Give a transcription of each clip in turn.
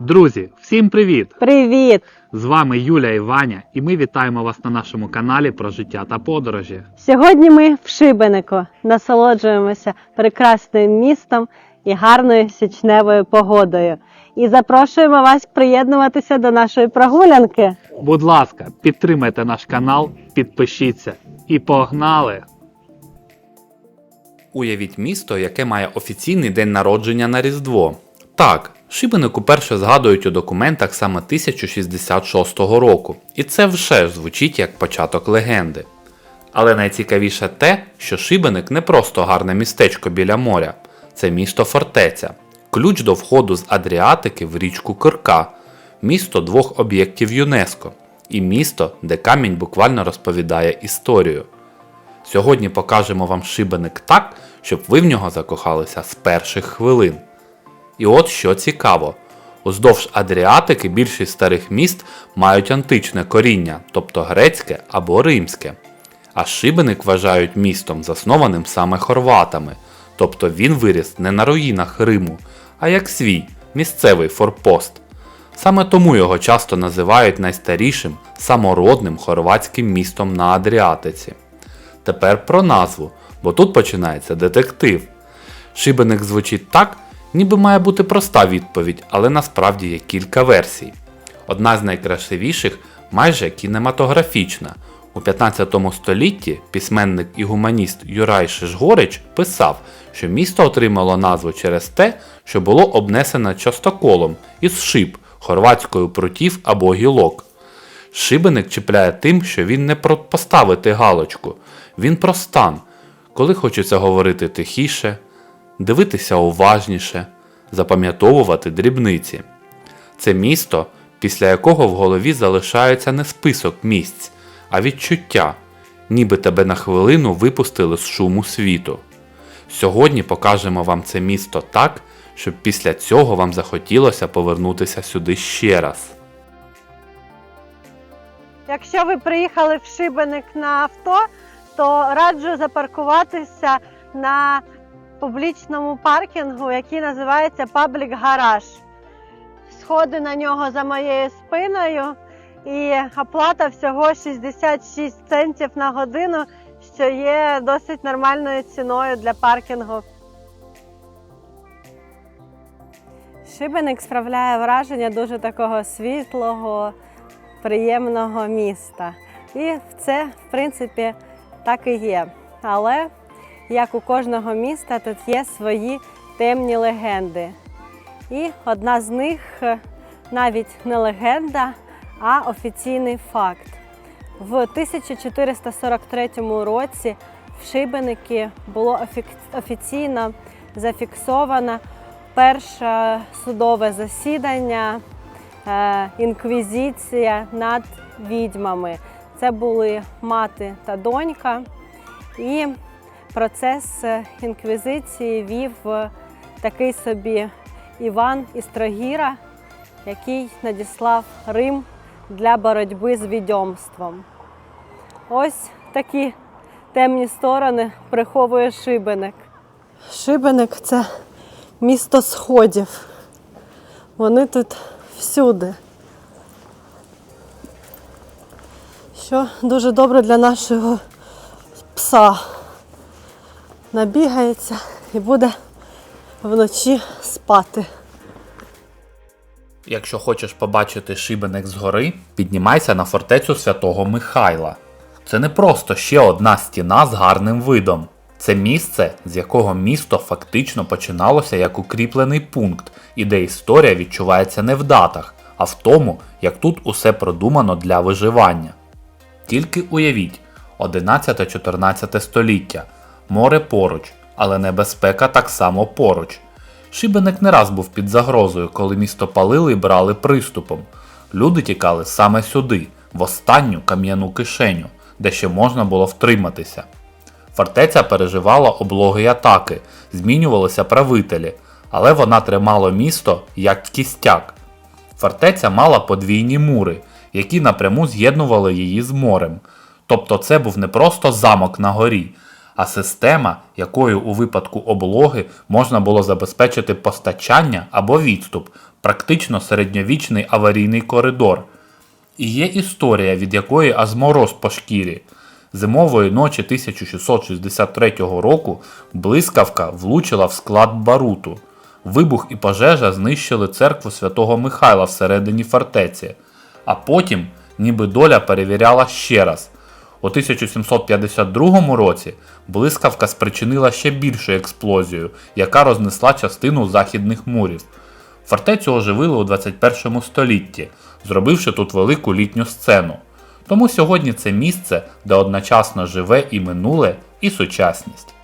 Друзі, всім привіт! Привіт! З вами Юля і Ваня, і ми вітаємо вас на нашому каналі про життя та подорожі. Сьогодні ми в Шибенику насолоджуємося прекрасним містом і гарною січневою погодою. І запрошуємо вас приєднуватися до нашої прогулянки. Будь ласка, підтримайте наш канал, підпишіться і погнали! Уявіть місто, яке має офіційний день народження на Різдво. Так, Шибеник уперше згадують у документах саме 1066 року, і це вже звучить як початок легенди. Але найцікавіше те, що Шибеник не просто гарне містечко біля моря, це місто фортеця, ключ до входу з Адріатики в річку Кирка, місто двох об'єктів ЮНЕСКО і місто, де камінь буквально розповідає історію. Сьогодні покажемо вам шибеник так, щоб ви в нього закохалися з перших хвилин. І от що цікаво: уздовж Адріатики більшість старих міст мають античне коріння, тобто грецьке або римське. А шибеник вважають містом, заснованим саме хорватами, тобто він виріс не на руїнах Риму, а як свій місцевий форпост. Саме тому його часто називають найстарішим самородним хорватським містом на Адріатиці. Тепер про назву, бо тут починається детектив. Шибеник звучить так, ніби має бути проста відповідь, але насправді є кілька версій. Одна з найкрасивіших майже кінематографічна. У 15 столітті письменник і гуманіст Юрай Шишгорич писав, що місто отримало назву через те, що було обнесено частоколом із шиб хорватською прутів або гілок. Шибеник чіпляє тим, що він не про поставити галочку, він про стан, коли хочеться говорити тихіше, дивитися уважніше, запам'ятовувати дрібниці. Це місто, після якого в голові залишається не список місць, а відчуття, ніби тебе на хвилину випустили з шуму світу. Сьогодні покажемо вам це місто так, щоб після цього вам захотілося повернутися сюди ще раз. Якщо ви приїхали в Шибеник на авто, то раджу запаркуватися на публічному паркінгу, який називається Паблік Гараж. Сходи на нього за моєю спиною і оплата всього 66 центів на годину, що є досить нормальною ціною для паркінгу. Шибеник справляє враження дуже такого світлого, приємного міста. І це, в принципі, так і є. Але, як у кожного міста, тут є свої темні легенди. І одна з них е, навіть не легенда, а офіційний факт. В 1443 році в Шибеники було офіційно зафіксовано перше судове засідання, е, інквізиція над відьмами. Це були мати та донька. І процес інквізиції вів такий собі Іван Істрогіра, який надіслав Рим для боротьби з відьомством. Ось такі темні сторони приховує Шибеник. Шибеник це місто сходів. Вони тут всюди. Що дуже добре для нашого пса. Набігається і буде вночі спати. Якщо хочеш побачити шибеник згори, піднімайся на фортецю святого Михайла. Це не просто ще одна стіна з гарним видом. Це місце, з якого місто фактично починалося як укріплений пункт, і де історія відчувається не в датах, а в тому, як тут усе продумано для виживання. Тільки уявіть, 11-14 століття, море поруч, але небезпека так само поруч. Шибеник не раз був під загрозою, коли місто палили і брали приступом. Люди тікали саме сюди, в останню кам'яну кишеню, де ще можна було втриматися. Фортеця переживала облоги й атаки, змінювалися правителі, але вона тримала місто як кістяк. Фортеця мала подвійні мури, які напряму з'єднували її з морем. Тобто це був не просто замок на горі, а система, якою у випадку облоги можна було забезпечити постачання або відступ, практично середньовічний аварійний коридор. І є історія, від якої аж мороз по шкірі. Зимової ночі 1663 року блискавка влучила в склад баруту. Вибух і пожежа знищили церкву святого Михайла всередині фортеці, а потім, ніби доля перевіряла ще раз. У 1752 році блискавка спричинила ще більшу експлозію, яка рознесла частину західних мурів. Фортецю оживили у 21 столітті, зробивши тут велику літню сцену. Тому сьогодні це місце, де одночасно живе і минуле, і сучасність.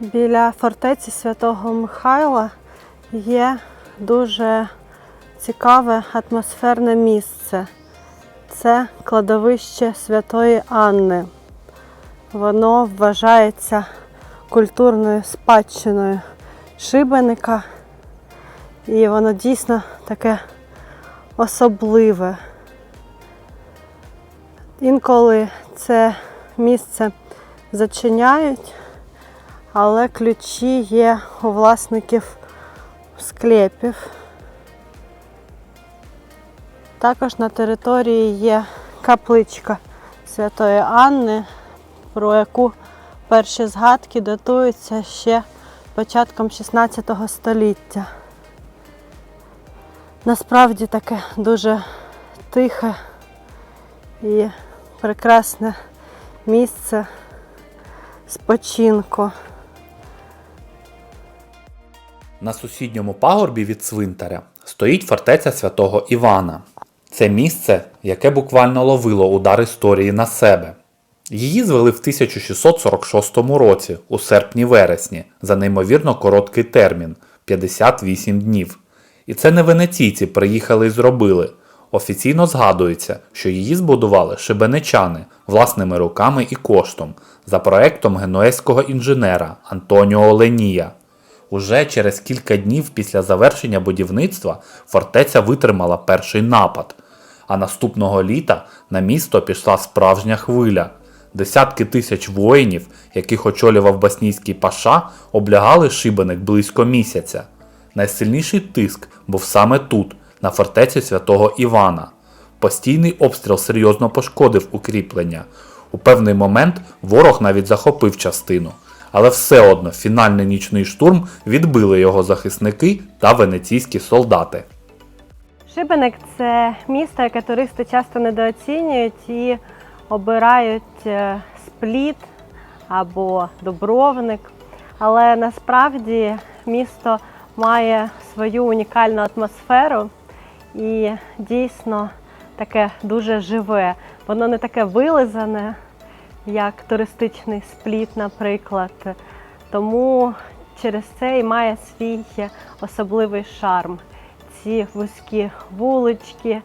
Біля фортеці Святого Михайла є дуже цікаве атмосферне місце. Це кладовище Святої Анни. Воно вважається культурною спадщиною шибеника, і воно дійсно таке особливе. Інколи це місце зачиняють, але ключі є у власників склепів. Також на території є капличка Святої Анни, про яку перші згадки датуються ще початком 16 століття. Насправді таке дуже тихе і прекрасне місце спочинку. На сусідньому пагорбі від цвинтаря стоїть фортеця святого Івана. Це місце, яке буквально ловило удар історії на себе. Її звели в 1646 році, у серпні-вересні, за неймовірно короткий термін 58 днів. І це не венеційці приїхали і зробили. Офіційно згадується, що її збудували шибенечани власними руками і коштом за проектом генуезького інженера Антоніо Оленія. Уже через кілька днів після завершення будівництва фортеця витримала перший напад, а наступного літа на місто пішла справжня хвиля. Десятки тисяч воїнів, яких очолював Баснійський паша, облягали шибеник близько місяця. Найсильніший тиск був саме тут, на фортеці святого Івана. Постійний обстріл серйозно пошкодив укріплення. У певний момент ворог навіть захопив частину, але все одно фінальний нічний штурм відбили його захисники та венеційські солдати. Шибеник це місто, яке туристи часто недооцінюють і обирають е, спліт або дубровник. Але насправді місто має свою унікальну атмосферу і дійсно таке дуже живе. Воно не таке вилизане, як туристичний спліт, наприклад. Тому через це і має свій особливий шарм. Ці вузькі вулички,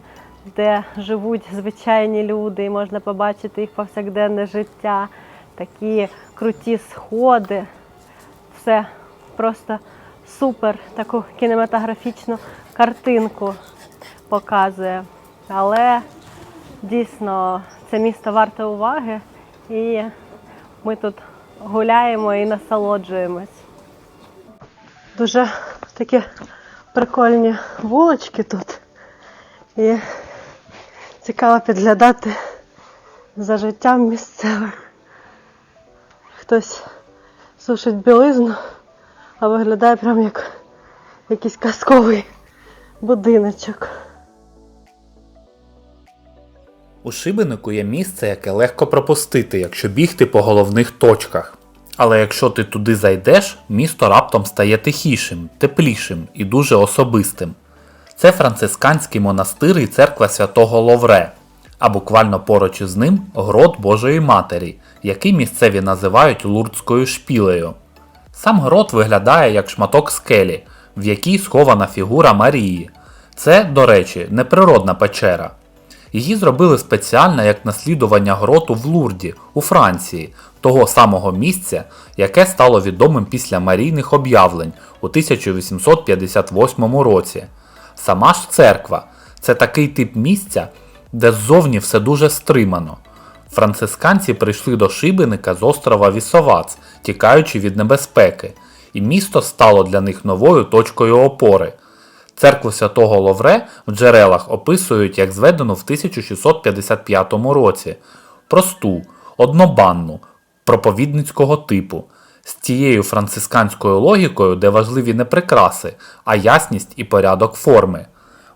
де живуть звичайні люди, і можна побачити їх повсякденне життя, такі круті сходи. Все просто супер, таку кінематографічну картинку показує. Але дійсно це місто варте уваги, і ми тут гуляємо і насолоджуємось. Дуже такі прикольні вулочки тут. І цікаво підглядати за життям місцевих. Хтось сушить білизну, а виглядає прям як якийсь казковий будиночок. У Шибенику є місце, яке легко пропустити, якщо бігти по головних точках. Але якщо ти туди зайдеш, місто раптом стає тихішим, теплішим і дуже особистим. Це францисканський монастир і церква святого Ловре, а буквально поруч із ним грот Божої Матері, який місцеві називають лурдською шпілею. Сам грот виглядає як шматок скелі, в якій схована фігура Марії. Це, до речі, не природна печера. Її зробили спеціально як наслідування гроту в Лурді у Франції, того самого місця, яке стало відомим після марійних об'явлень у 1858 році. Сама ж церква це такий тип місця, де ззовні все дуже стримано. Францисканці прийшли до Шибеника з острова Вісовац, тікаючи від небезпеки, і місто стало для них новою точкою опори. Церкву святого Ловре в джерелах описують як зведену в 1655 році, просту, однобанну, проповідницького типу, з тією францисканською логікою, де важливі не прикраси, а ясність і порядок форми.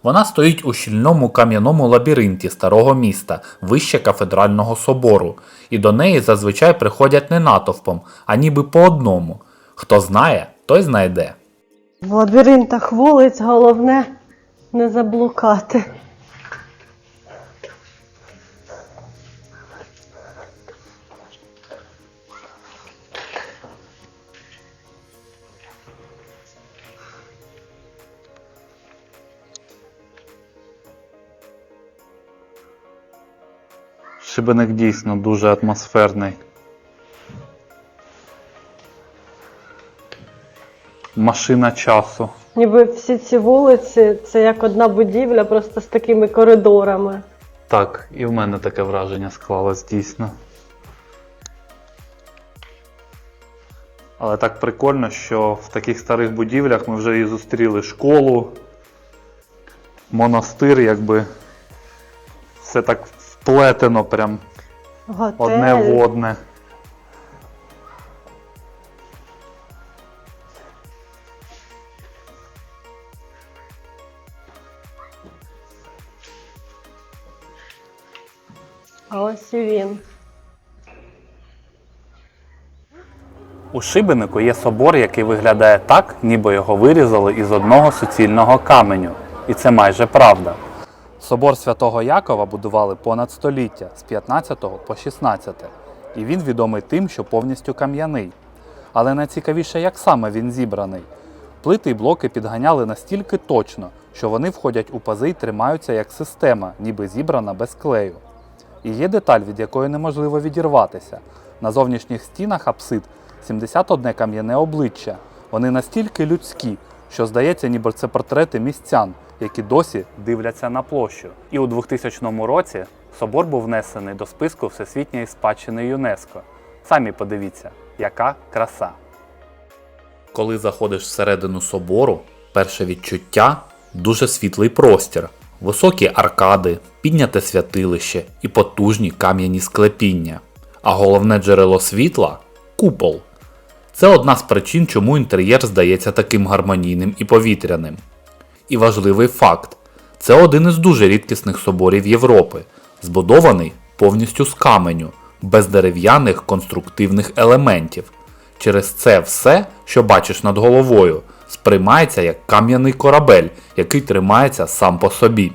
Вона стоїть у щільному кам'яному лабіринті старого міста, вище кафедрального собору, і до неї зазвичай приходять не натовпом, а ніби по одному. Хто знає, той знайде. В лабіринтах вулиць головне не заблукати. Шибеник дійсно дуже атмосферний. Машина часу. Ніби всі ці вулиці це як одна будівля, просто з такими коридорами. Так, і в мене таке враження склалось дійсно. Але так прикольно, що в таких старих будівлях ми вже і зустріли школу, монастир, якби все так вплетено, прям Готель. одне в одне. А ось і він. У Шибенику є собор, який виглядає так, ніби його вирізали із одного суцільного каменю. І це майже правда. Собор Святого Якова будували понад століття з 15 по 16. І він відомий тим, що повністю кам'яний. Але найцікавіше, як саме він зібраний. Плити й блоки підганяли настільки точно, що вони входять у пази й тримаються як система, ніби зібрана без клею. І є деталь, від якої неможливо відірватися. На зовнішніх стінах апсид 71 кам'яне обличчя. Вони настільки людські, що здається, ніби це портрети містян, які досі дивляться на площу. І у 2000 році собор був внесений до списку Всесвітньої спадщини ЮНЕСКО. Самі подивіться, яка краса. Коли заходиш всередину собору, перше відчуття дуже світлий простір, високі аркади, підняте святилище і потужні кам'яні склепіння. А головне джерело світла купол. Це одна з причин, чому інтер'єр здається таким гармонійним і повітряним. І важливий факт: це один із дуже рідкісних соборів Європи, збудований повністю з каменю, без дерев'яних конструктивних елементів. Через це все, що бачиш над головою, сприймається як кам'яний корабель, який тримається сам по собі.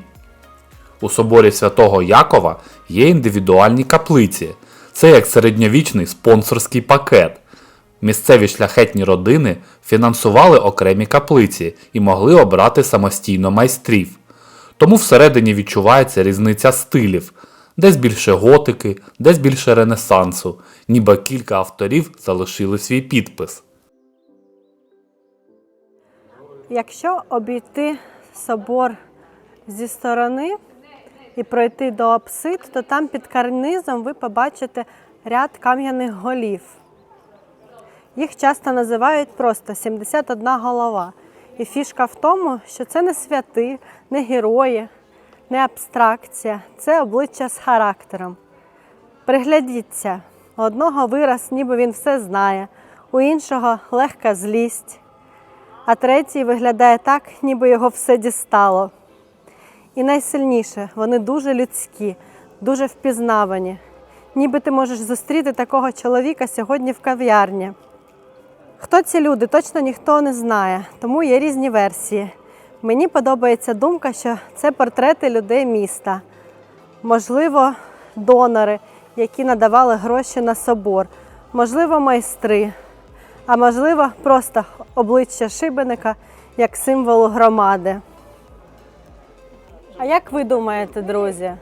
У соборі святого Якова є індивідуальні каплиці. Це як середньовічний спонсорський пакет. Місцеві шляхетні родини фінансували окремі каплиці і могли обрати самостійно майстрів. Тому всередині відчувається різниця стилів, десь більше готики, десь більше ренесансу, ніби кілька авторів залишили свій підпис. Якщо обійти собор зі сторони і пройти до апсид, то там під карнизом ви побачите ряд кам'яних голів. Їх часто називають просто 71 голова. І фішка в тому, що це не святи, не герої, не абстракція, це обличчя з характером. Приглядіться, у одного вираз, ніби він все знає, у іншого легка злість, а третій виглядає так, ніби його все дістало. І найсильніше, вони дуже людські, дуже впізнавані. Ніби ти можеш зустріти такого чоловіка сьогодні в кав'ярні. Хто ці люди, точно ніхто не знає, тому є різні версії. Мені подобається думка, що це портрети людей міста. Можливо, донори, які надавали гроші на собор, можливо, майстри, а можливо, просто обличчя шибеника як символу громади. А як ви думаєте, друзі,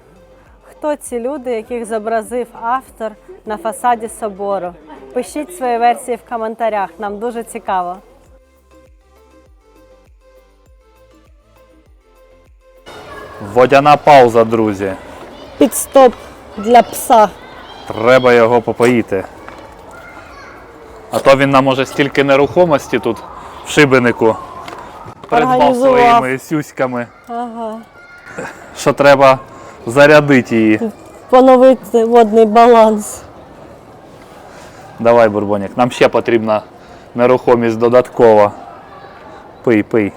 хто ці люди, яких зобразив автор на фасаді собору? Пишіть свої версії в коментарях, нам дуже цікаво. Водяна пауза, друзі. Підстоп для пса. Треба його попоїти. А то він нам може стільки нерухомості тут в шибенику придбав своїми сюськами, Ага. що треба зарядити її. Поновити водний баланс. Давай, бурбонік, нам ще потрібна нерухомість додаткова. Пий, пий.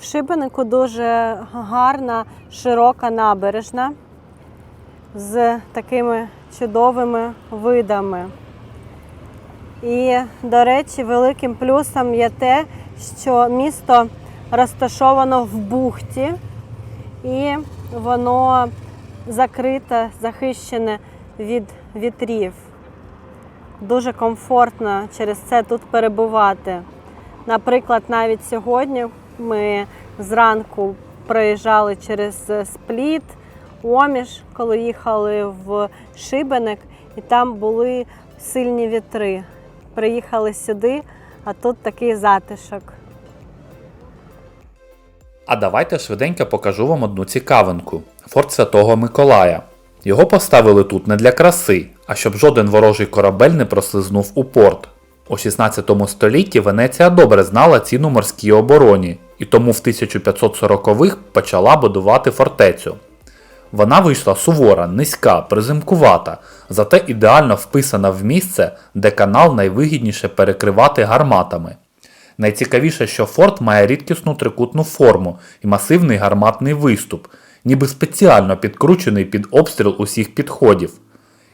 В Шибенику дуже гарна, широка набережна з такими чудовими видами. І, до речі, великим плюсом є те, що місто розташовано в бухті і воно закрите, захищене від вітрів. Дуже комфортно через це тут перебувати. Наприклад, навіть сьогодні ми зранку проїжджали через е, Спліт, Оміш, коли їхали в Шибеник, і там були сильні вітри. Приїхали сюди, а тут такий затишок. А давайте швиденько покажу вам одну цікавинку: форт Святого Миколая. Його поставили тут не для краси, а щоб жоден ворожий корабель не прослизнув у порт. У 16 столітті Венеція добре знала ціну морській обороні, і тому в 1540-х почала будувати фортецю. Вона вийшла сувора, низька, приземкувата, зате ідеально вписана в місце, де канал найвигідніше перекривати гарматами. Найцікавіше, що форт має рідкісну трикутну форму і масивний гарматний виступ, ніби спеціально підкручений під обстріл усіх підходів.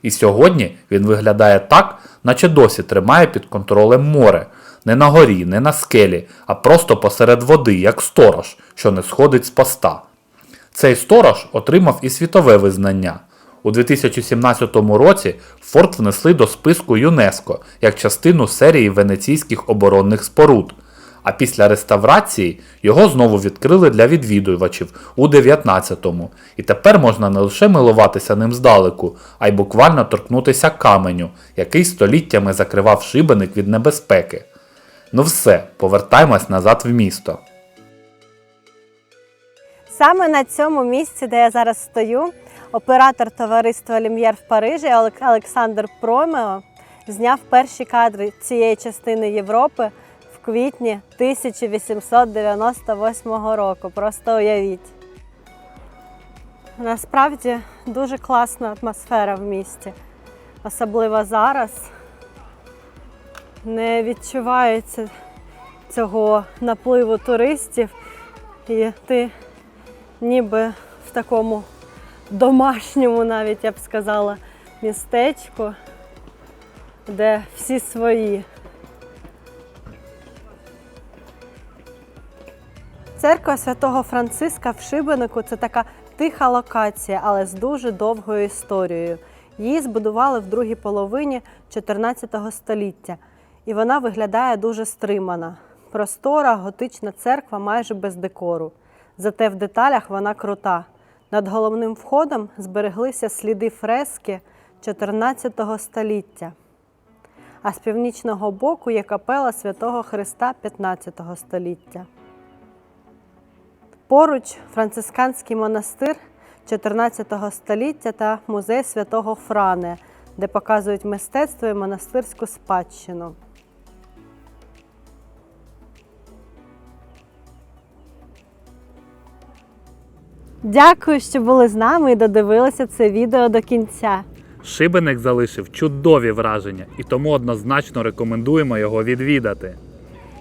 І сьогодні він виглядає так, наче досі тримає під контролем море, не на горі, не на скелі, а просто посеред води, як сторож, що не сходить з поста. Цей сторож отримав і світове визнання. У 2017 році форт внесли до списку ЮНЕСКО як частину серії венеційських оборонних споруд. А після реставрації його знову відкрили для відвідувачів у 19-му. І тепер можна не лише милуватися ним здалеку, а й буквально торкнутися каменю, який століттями закривав шибеник від небезпеки. Ну все, повертаємось назад в місто. Саме на цьому місці, де я зараз стою, оператор товариства Лім'єр в Парижі Олександр Промео зняв перші кадри цієї частини Європи в квітні 1898 року. Просто уявіть. Насправді дуже класна атмосфера в місті, особливо зараз. Не відчувається цього напливу туристів, і ти ніби в такому домашньому, навіть я б сказала, містечку, де всі свої. Церква святого Франциска в Шибенику це така тиха локація, але з дуже довгою історією. Її збудували в другій половині 14 століття, і вона виглядає дуже стримана. Простора, готична церква майже без декору. Зате в деталях вона крута. Над головним входом збереглися сліди фрески 14 століття. А з північного боку є капела святого Христа 15 століття. Поруч францисканський монастир 14 століття та музей святого Фране, де показують мистецтво і монастирську спадщину. Дякую, що були з нами і додивилися це відео до кінця. Шибеник залишив чудові враження, і тому однозначно рекомендуємо його відвідати.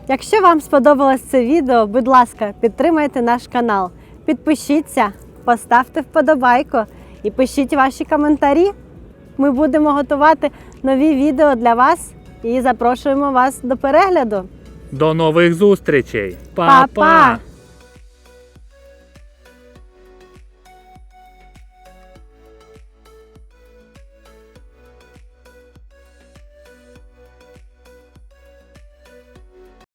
Якщо вам сподобалось це відео, будь ласка, підтримайте наш канал, підпишіться, поставте вподобайку і пишіть ваші коментарі. Ми будемо готувати нові відео для вас і запрошуємо вас до перегляду. До нових зустрічей! Па-па!